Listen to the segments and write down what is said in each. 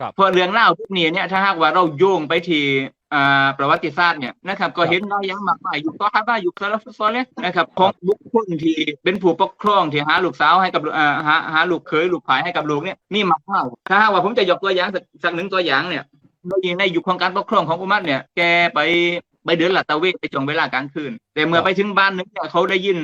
ครับเพราะเรื่องเล่าพวกนี้เนี่ยถ้าหากว่าเราโยงไปที่อ่าประวัติศาสตร์เนี่ยนะครับก็เห็นได้อยังมากมายยุคต่อฮาบะยุคซาลาฟุซอเลห์นะครับของบุคคลที่เป็นผู้ปกครองที่หาลูกสาวให้กับลูกอ่าหาหาลูกเขยลูกผายให้กับลูกเนี่ยมีมากมายถ้าหากว่าผมจะยกตัวอย่างสักสักหนึ่งตัวอย่างเนี่ยในในยุคของการปกครองของอุมัรเนี่ยแกไปไปเดินลาดตระเวนไปจงเวลากลางคืน แต่เมื่อไปถึงบ้านนึงเนี่ยเขาได้ยิน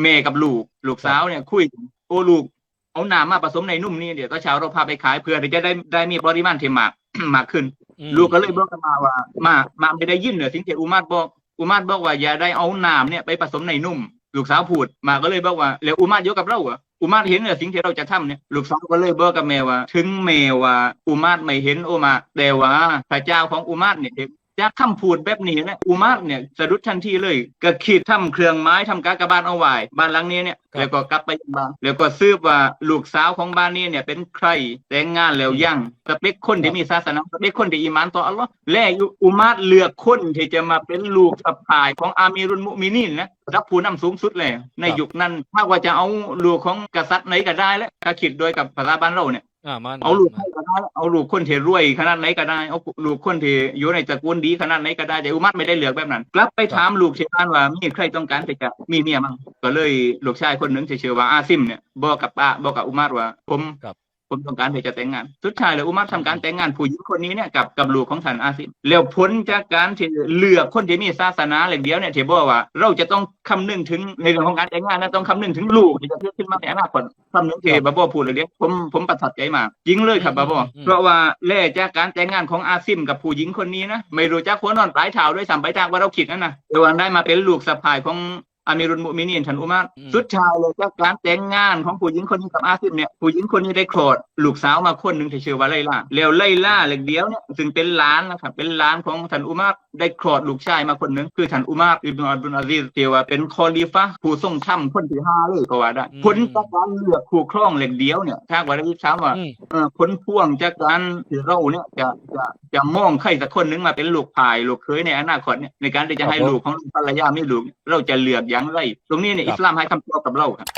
เมย์กับลูก ลูกสาวเนี่ยคุยกันโอ้ลูก เอาน้ำมาผสมในนุ่มนี่เดี๋ยวก็เช้าเราพาไปขายเพื่อที่จะได้ได้มีปริมาณที่มากมากขึ้นอืมลูกก็เลยบอกกันมาว่า มามาไม่ได้ยินเหนือสิ่งที่อุมาตบอกอุมาตบอกว่าอย่าได้เอาน้ำเนี่ยไปผสมในนุ่ม ลูกสาวพูดมาก็เลยบอกว่าแล้วอุมาตยกกับเราเหรออุมาตเห็นเหนือสิ่งที่เราจะทำเนี่ยลูกสาวก็เลยบอกกับแม่ว่า ถึงแม่ว่าอุมาตไม่เห็นโอมาแต่ว่าพระเจ้าของอุมาตเนี่ย จากคำพูดแบบนี้เนี่ยอุมาตเนี่ยสะดุดทันทีเลยก็คิดทำเครื่องไม้ทำกากบาทเอาไว้บ้านหลังนี้เนี่ยครับ แล้วก็กลับไปยังบ้านแล้วก็ซืบว่าลูกสาวของบ้านนี้เนี่ยเป็นใครแต่งงานแล้วยังสเปคคนที่มีศาสนาสเปคคนที่อีหมานต่ออัลลอฮ์และอุมาตเลือกคนที่จะมาเป็นลูกสะพายของอามีรุนมุมินีนนะรับผู้นำสูงสุดเลย ในยุคนั้นถ้าว่าจะเอาลูกของกษัตริย์ไหนก็ได้แล้วถ้าคิดโดยกับภาษาบ้านเราเนี่ย อ่ามันเอาลูกใครก็ได้เอาลูกคนที่รวยขนาดไหนก็ได้เอาลูกคนที่อยู่ในตระกูลดีขนาดไหนก็ได้แต่อุมัตไม่ได้เลือกแบบนั้นกลับไปถามลูกที่บ้านว่ามีใครต้องการที่จะมีเมียมั้งก็เลยลูกชายคนหนึ่งที่ชื่อว่าอาซิมเนี่ยบอกกับป้าบอกกับอุมัตว่า ผมครับ ผมต้องการที่จะแต่งงาน สุดท้ายแล้วอุมัตทำการแต่งงานผู้หญิงคนนี้เนี่ยกับกับลูกของท่านอาซิมแล้วผลจากการที่เลือกคนที่มีศาสนาเหล่งเดียวเนี่ยที่บอกว่า เราจะต้องคำนึงถึงในเรื่องของการแต่งงานนะต้องคำนึงถึงลูกที่จะเกิดขึ้นมาในอนาคตคำนึงที่บาบอพูดเลยเนี่ยผมผมประทับใจมากจริงเลยครับบาบออืมเพราะว่าแล่จากการแต่งงานของอาซิมกับผู้หญิงคนนี้นะไม่รู้จักหัวนอนปลายเท้าด้วยซ้ำไปทางว่าเราคิดนั่นนะแต่ว่าได้มาเป็นลูกสะใภ้ของ อามีรุนมุมินีนท่านอุมัรอืมสุดท้ายเลยจากการแต่งงานของผู้หญิงคนนี้กับอาซิมเนี่ยผู้หญิงคนนี้ได้คลอดลูกสาวมาคนหนึ่งที่ชื่อว่าไลล่าแล้วไลล่าเหล็กเดียวเนี่ยซึ่งเป็นหลานนะครับเป็นหลานของท่านอุมัรได้คลอดลูกชายมาคนหนึ่งคือท่านอุมัรอิบนุอับดุลอาซิซที่ว่าเป็นคอลีฟะห์ผู้ทรงธรรมคนที่ห้าเลยก็ว่าได้อืมผลจากการเลือกคู่ครองเหล็กเดียวเนี่ยถ้าว่าได้ถามว่าอืมเอ่อผลพ่วงจากการที่เราเนี่ยจะจะจะมองใครสักคนหนึงมาเป็นลูกพายลูกเคยในอนาคตเนี่ยในการที่จะให้ครับผมลูกของภรรยาไม่ลูกเราจะเลือกอย่างไร ตรงนี้เนี่ยครับอิสลามให้คำตอบกับเราครับ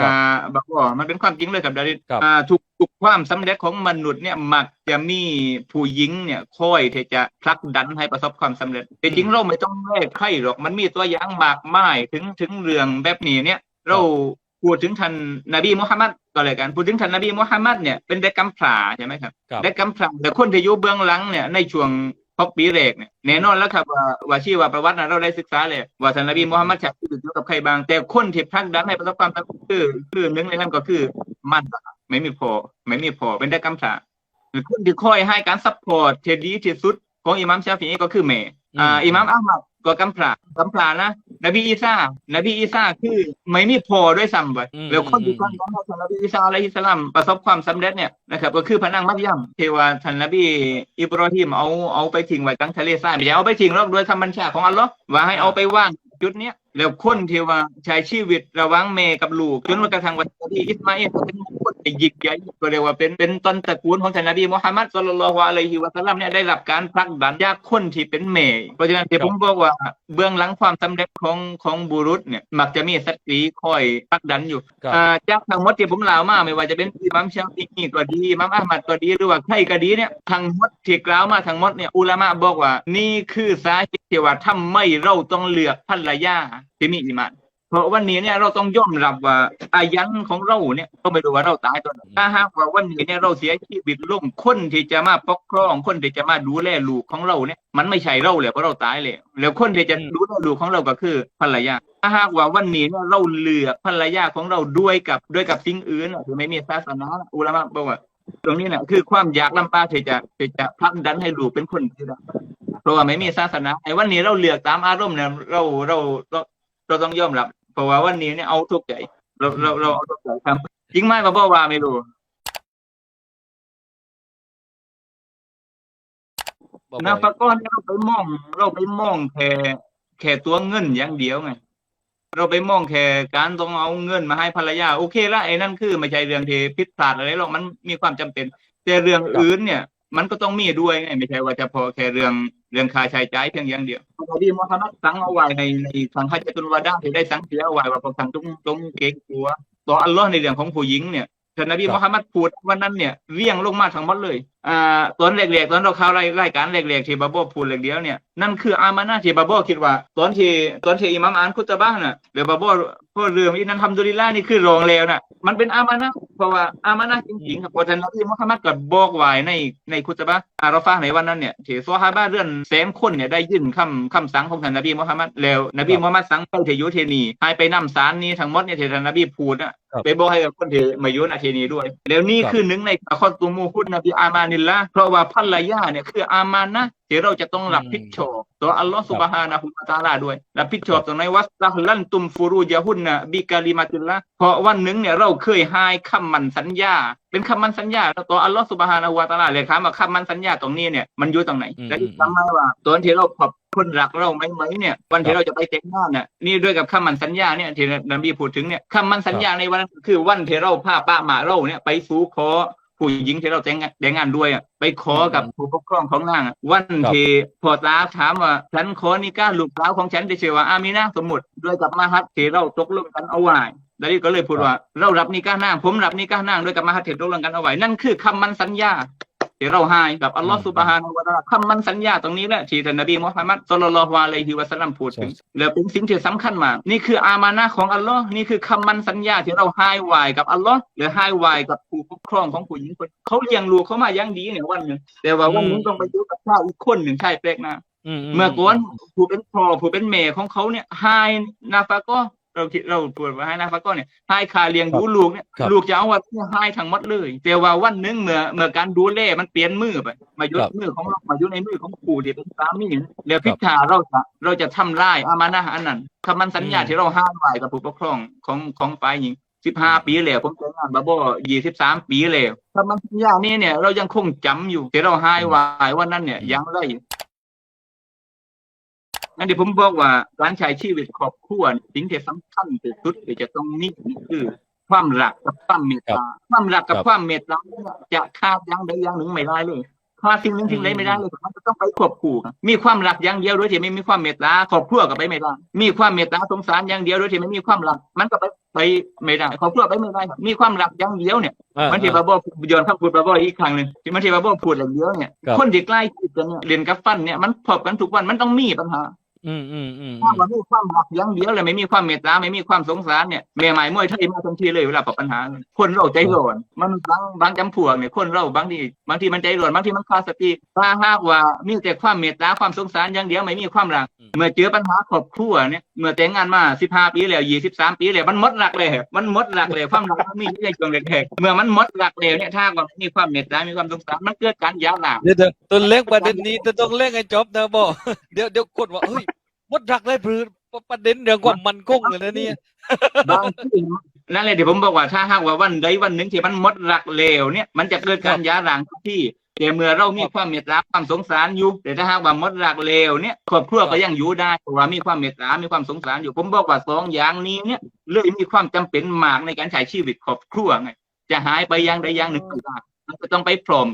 อ่าบอกว่ามันเป็นความจริงเลยครับดาริสครับอ่าทุกทุกความสำเร็จของมนุษย์เนี่ยมักจะมีผู้หญิงเนี่ยคอยที่จะผลักดันให้ประสบความสำเร็จ แต่จริงเราไม่ต้องแลกใครหรอกมันมีตัวอย่างมากมายถึงถึงเรื่องแบบนี้เนี่ย เราพูดถึงท่านนบีมุฮัมมัดก็เลยกันพูดถึงท่านนบีมุฮัมมัดเนี่ยเป็นเด็กกำพร้าใช่ไหมครับครับเด็กกำพร้าแต่คนที่อยู่เบื้องหลังเนี่ยในช่วง พบปีแรกเนี่ยแน่นอนแล้วครับว่าว่าชีวประวัตินะเราได้ศึกษาเลยว่าท่านนบีมุฮัมมัดใช้ชีวิตอยู่กับใครบ้าง แต่คนที่ผลักดันให้ประสบความสำเร็จคือคือหนึ่งในนั้นก็คือมันไม่มีพอไม่มีพอเป็นเด็กกำพร้าหรือคนที่คอยให้การซัพพอร์ตที่ดีที่สุดของอิหมัมชาฟีอีก็คือแม่อ่าอิหมัมอัลมัด ก็กำพร้ากำพร้านะนบีอีสานบีอีสาคือไม่มีพอด้วยซ้ำไปอืมแล้วคนอืที่มท่านนั้นท่านนบีอีสาอะลัยฮิสสลามประสบความสำเร็จเนี่ยนะครับก็คือพระนางมัรยมที่ว่าท่านนบีอิบรอฮิมเอาเอาไปทิ้งไว้กลางทะเลทรายไม่ใช่เอาไปทิ้งหรอกโดยคำบัญชาของอัลลอฮ์ว่าให้เอาไปว่างจุดเนี้ยแล้วคนที่ว่าใช้ชีวิตระหวังเมกับลูกจนกระทั่งวันที่อิสมาอิลเป็นคนที่ยิ่งใหญ่ก็เรียกว่าเป็นเป็นต้นตระกูลของท่านนบีมุฮัมมัดศ็อลลัลลอฮุอะลัยฮิวะซัลลัมเนี่ยได้รับการผลักดันจากคนที่เป็นเมย์เพราะฉะนั้นที่ผมบอกว่าเบื้องหลังความสำเร็จของของบุรุษเนี่ยมักจะมีสตรีคอยผลักดันอยู่ครับอ่าจากทั้งหมดที่ผมเล่ามาไม่ว่าจะเป็นอิหมัมชาฟิอีก็ดีอิหมัมอัลมัดก็ดีหรือว่าใครก็ดีเนี่ยทั้งหมดที่กล่าวมาทั้งหมดเนี่ยอุลามะบอกว่านี่คือสาเหตุที่ว่าทำไมเราต้องเลือกภรรยาที่มีอิมานเพราะวันนี้เนี่ยเราต้องยอมรับว่าอายันของเราเนี่ยก็ไม่รู้ว่าเราตายตอนไหนถ้าหากว่าวันนี้เนี่ยเราเสียชีวิตลงคนที่จะมาปกครองคนที่จะมาดูแลลูกของเราเนี่ย มันไม่ใช่เราเลยเพราะเราตายเลยแล้วคนที่จะดูแลลูกของเราก็คือภรรยาถ้าหากว่าวันนี้เนี่ยเราเลือกภรรยาของเราด้วยกับด้วยกับสิ่งอื่นคือไม่มีศาสนาอุลามะบอกว่าตรงนี้เนี่ยคือความอยากลำบากที่จะที่จะผลักดันให้ลูกเป็นคนที่ได้ ราะว่าไม่มีศาสนาไอ้วันนี้เราเลือกตามอารมณ์เนี่ยเราเราเราเราต้องยอมรับเพราะว่าวันนี้เนี่ยเอาทุกข์ใจเราเราเราเอาทุกข์ใจครับจริงไหมมาบอกว่าไม่รู้บอกนะบ่อยปะก้อนเนี่ยเราไปมอง เราไปมองแค่แค่ตัวเงินอย่างเดียวไง เราไปมองแค่การต้องเอาเงินมาให้ภรรยา โอเคละไอ้นั่นคือไม่ใช่เรื่องที่ผิดพลาดอะไรหรอกมันมีความจำเป็น แต่เรื่องอื่นเนี่ย มันก็ต้องมีด้วยไงไม่ใช่ว่าจะพอแค่เรื่องเรื่องค่าใช้จ่ายเพียงอย่างเดียวพอดีมอฮัมมัดสั่งเอาไว้ในในสังฆาจตุนวาดาที่ได้สังเสียเอาไว้ว่าพอสังตรงตรงเก่งกลัวต่ออัลลอฮ์ในเรื่องของผู้หญิงเนี่ย ท่านนบีครับมุฮัมมัดพูดวันนั้นเนี่ยเรียงลงมาทั้งหมดเลยอ่าตอนแรกๆตอนเราเข้ารายรายการแรกๆที่บาโบพูดเรื่องเดียวเนี่ยนั่นคืออามานะห์ที่บาโบคิดว่า ตอนที่ตอนที่อิหมัมอ่านคุตบะห์น่ะเดี๋ยวบาโบพูดเรื่องอินันทำดุลิลลาห์นี่คือรองแล้วน่ะมันเป็นอามานะห์เพราะว่าอามานะห์จริงๆครับเพราะท่านนบีมุฮัมมัดก็บอกไว้ในในคุตบะห์อาเราฟังในวันนั้นเนี่ยที่ซอฮาบะห์เรื่อนแสนคนเนี่ยได้ยินคำคำสั่งของท่านนบีมุฮัมมัดแล้วนบีมุฮัมมัดสั่งไปเทยุเทนีให้ไปนำสารนี้ทั้งหมดเนี่ยที่ท่านนบีพูดน่ะครับไปบอกให้กับคนที่มายุนอาเทนีด้วย แล้วนี่ครับคือหนึ่งในข้อตูมูคุนนบีอามานิลละเพราะว่าภรรยาเนี่ยคืออามานะห์ที่เราจะต้องรับผิดชอบต่ออัลลอฮ์สุบฮานะฮูวะตะอาลาด้วยรับผิดชอบตรงไหนวัสตัฮลันตุมฟูรูยะฮุนนะบิกาลิมาติลละเพราะวันหนึ่งเนี่ยเราเคยให้คำมันสัญญา เป็นคำมันสัญญาต่ออัลลอฮ์สุบฮานะฮูวะตะอาลาเลยครับว่าคำมันสัญญาตรงนี้เนี่ยมันอยู่ตรงไหนอืมและที่จำมาว่าตอนที่เราขอบคนรักเราไหมไหมเนี่ยวันครัที่บเราจะไปแต่งงานเนี่ยนี่ด้วยกับคำมันสัญญาเนี่ยที่นบีพูดถึงเนี่ยคำมันสัญญาในวันนั้นคือวันที่เราพาป้าหมาเราเนี่ยไปสู่ขอผู้หญิงที่เราแต่งงานแต่งงานด้วยอะไปขอกับผู้ปกครองของนางอะวันครับที่พ่อตาถามว่าฉันขอนิก้าลูกสาวของฉันได้ชื่อว่าอามีนาสมมุติด้วยกับมาฮัตที่เราตกลงกันเอาไว้ดาริก็เลยพูดว่าเรารับนิก้านางผมรับนิก้านางด้วยกับมาฮัตที่ตกลงกันเอาไว้นั่นคือคำมันสัญญา ที่เราให้กับอัลลอฮ์อืมสุบฮานะฮูวะตะอาลาคำมันสัญญาตรงนี้แหละที่ท่านนบีมุฮัมมัดศ็อลลัลลอฮุอะลัยฮิวะซัลลัมพูดถึงใช่แล้วเป็นสิ่งที่สำคัญมาก นี่คืออามานะห์ของอัลลอฮ์นี่คือคำมันสัญญาที่เราให้ไว้กับอัลลอฮ์หรือให้ไว้กับผู้ปกครองของผู้หญิงคนเขาเลี้ยงลูกเขามาอย่างดีเนี่ยวันหนึ่งแต่ว่าวันหนึงต้องไปอยู่กับชายอีกคนหนึ่งชายแปลกหน้าอืมเมื่อก่อนผู้เป็นพ่อผู้เป็นแม่ของเขาเนี่ยให้นาฟาก็ เราคิดเราพูดว่าให้นาฟาก็เนี่ยให้ค่าเลี้ยงดูลูกเนี่ยครับลูกจะเอาว่าให้ทั้งหมดเลย แต่ว่าวันหนึงเมื่อเมื่อการดูแลมันเปลี่ยนมือไปมาอยู่ครับในมือของเรามาอยู่ในมือของผู้ที่เป็นสามีเนี่ยแล้วพิจารเราจะเราจะทำลายอามานะห์อันนั้นคำมันสัญญาอืมที่เราให้ไว้กับผู้ปกครองของของฝ่ายหญิงสิบห้าปีแล้วผมแต่งงานบาโบยี่สิบสามปีแล้วคำมันสัญญานี้เนี่ยเรายังคงจำอยู่ที่เราให้ไว้วันนั้นเนี่ยยังได้นั่นที่ผมบอกว่าการใช้ชีวิตครอบครัวเนี่ยสิ่งที่สำคัญที่สุดที่จะต้องมีคือ ความรักกับความเมตตาความรักกับครับความเมตตาเนี่ยจะขาดอย่างใดอย่างหนึ่งไม่ได้เลยขาดสิ่งหนึ่งสิ่งใดไม่ได้เลยมันจะต้องไปควบคู่กันมีความรักอย่างเดียวโดยที่ไม่มีความเมตตาครอบครัวก็ไปไม่ได้มีความเมตตาสงสารอย่างเดียวโดยที่ไม่มีความรัก มันก็ไปไปไม่ได้ครอบครัวไปไม่ได้ครับมีความรักอย่างเดียวเนี่ยอ่ามันที่บาโบย้อนคำพูดบาโบอีกครั้งหนึ่งที่มันที่บาโบพูดอย่างเดียวเนี่ยครับคนที่ใกล้ชิดกันเนี่ยเรียนกับฟันเนี่ยมันพบกันทุกวันมันต้องมีปัญหา อืมอืมอืมถ้ามันมีความรักอย่างเดียวเลยไม่มีความเมตตาไม่มีความสงสารเนี่ยแม่หมายมวยไทยมาทันทีเลยเวลาปรับปัญหา คนเราใจร้อนมันบางบางจำพวกเนี่ยคนเราบางทีบางทีมันใจร้อนบางทีมันขาดสติถ้าหากว่ามีแต่ความเมตตาความสงสารอย่างเดียวไม่มีความรักเมื่อเจอปัญหาครอบครัวเนี่ยเมื่อแต่งงานมา15ปีแล้ว23ปีแล้วมันหมดรักเลยมันหมดรักเลยความรักมันมีในช่วงแรกๆเมื่อมันหมดรักแล้วเนี่ยถ้าว่ามีความเมตตามีความสงสารมันเกิดการหย่าร้างเดี๋ยวเดี๋ยวตัวเล็กประเด็นนี้จะต้องเล่นให้จบนะบอกเดี๋ยวเดี๋ยวกดว่าเฮ้ย มดรักได้ปรือประเด็นเรื่องความมันคงเลยนะเนี่ยบางทีนั่นเลยที่ผมบอกว่าถ้าหากว่าวันใดวันหนึ่งที่มันหมดรักเลวเนี่ยมันจะเกิดการหย้าร้างทุกที่แต่เมื่อเรามีความเมตตาความสงสารอยู่ แต่ถ้าหากว่าหมดรักเลวเนี่ยครอบครัวก็ยังอยู่ได้เพราะว่ามีความเมตตา มีความสงสารอยู่ ผมบอกว่าสองอย่างนี้เนี่ยเลยมีความจำเป็นมากในการใช้ชีวิตครอบครัวไงจะหายไปอย่างใดอย่างหนึ่งไม่ได้มันก็ต้องไปพร้อม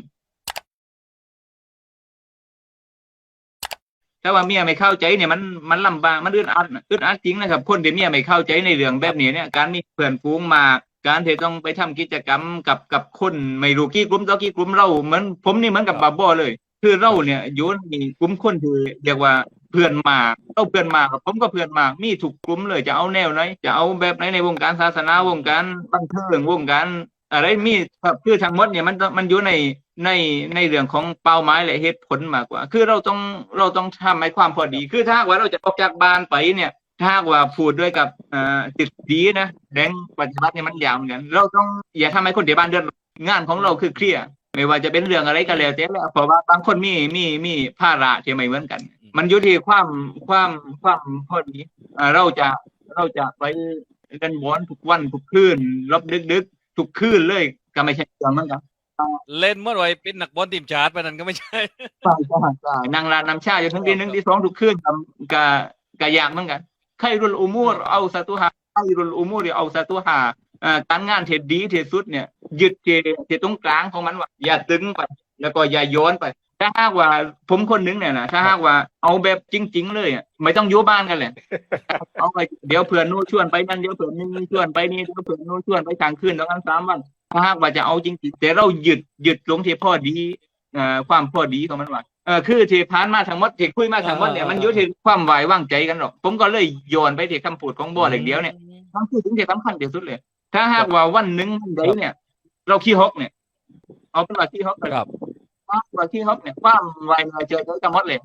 ถ้าว่าเมียไม่เข้าใจเนี่ยมันมันลำบากมันอึดอัดน่อึดอัดจริงนะครับ คนที่เมียไม่เข้าใจในเรื่องแบบนี้เนี่ยการมีเพื่อนฝูงมาการที่ต้องไปทำกิจกรรมกับกับคนไม่รู้กี่กลุ่มต่อกี่กลุ่มเราเหมือนผมนี่เหมือนกับบาบอเลย คือเราเนี่ยอยู่ในกลุ่มคนที่เรียกว่าเพื่อนมากเราเพื่อนมากผมก็เพื่อนมากมีถูกกลุ่มเลยจะเอาแนวไหนจะเอาแบบไหนในวงการศาสนาวงการบันเทิงวงการอะไรมีครับคือทั้งหมดเนี่ยมันมันอยู่ใน ในในเรื่องของเป้าหมายและเหตุผลมากกว่า คือเราต้องเราต้องทำให้ความพอดี คือถ้าหากว่าเราจะออกจากบ้านไปเนี่ย ถ้าหากว่าพูดด้วยกับเอ่อจิตดีนะแดงปฏิบัติเนี่ยมันยาวเหมือนกันเราต้องอย่าทำให้คนเดียวบ้านเดือดร้อนงานของเราคือเคลียร์ไม่ว่าจะเป็นเรื่องอะไรก็แล้วแต่แล้วเพราะว่าบางคนมีมีมีภาระที่ไม่เหมือนกัน มันอยู่ที่ความความความพอดีเอ่อเราจะเราจะไปเล่นบอลทุกวันทุกคืนรบดึกดึกๆทุกคืนเลยก็ไม่ใช่เรื่องเหมือนกัน เล่นเมื่อไหร่เป็นนักบอลทีมชาติไปนั่นก็ไม่ใช่ใช่ใช่ใช่นางรานน้ำชาอยู่ทั้งทีหนึ่งที่สองทุกคืนกับกับกับยากเหมือนกันไครุลอุมูรเอาซาตุฮาไครุลอุมูรเอาซาตุฮาการงานเทดดีที่สุดเนี่ยยึดเจเจตรงกลางของมันว่าอย่าตึงไป แล้วก็อย่าโย้อนไป ถ้าหากว่าผมคนหนึงเนี่ยนะถ้าหากว่าเอาแบบจริง ๆ เลยอะไม่ต้องยู่บ้านกันเลยเอาไปเดี๋ยวเผื่อนนู้ชวนไปนั่นเดี๋ยวเผื่อนนี่ชวนไปนี่เดี๋ยวเผื่อนนู้ชวนไปกลางคืนตอนนั้นสามวัน ถ้าหากว่าจะเอาจริงๆแต่เราหยุดหยุดลงที่พอดีเอ่อความพอดีของมันว่าเออคือที่ผ่านมาทั้งหมดที่คุยมาทั้งหมดเนี่ยมันอยู่ที่ความไว้วางใจกันหรอก ผมก็เลยโยนไปที่คำพูดของบอเหล็กเดียวเนี่ยมันคือสิ่งที่สำคัญที่สุดเลย ถ้าหากว่าวันหนึ่งวันใดเนี่ย เราขี้ฮอกเนี่ย เอาเป็นว่าขี้ฮอกเลยครับว่าว่าขี้ฮอกเนี่ยความไวมาเจอเจอกันหมดเลย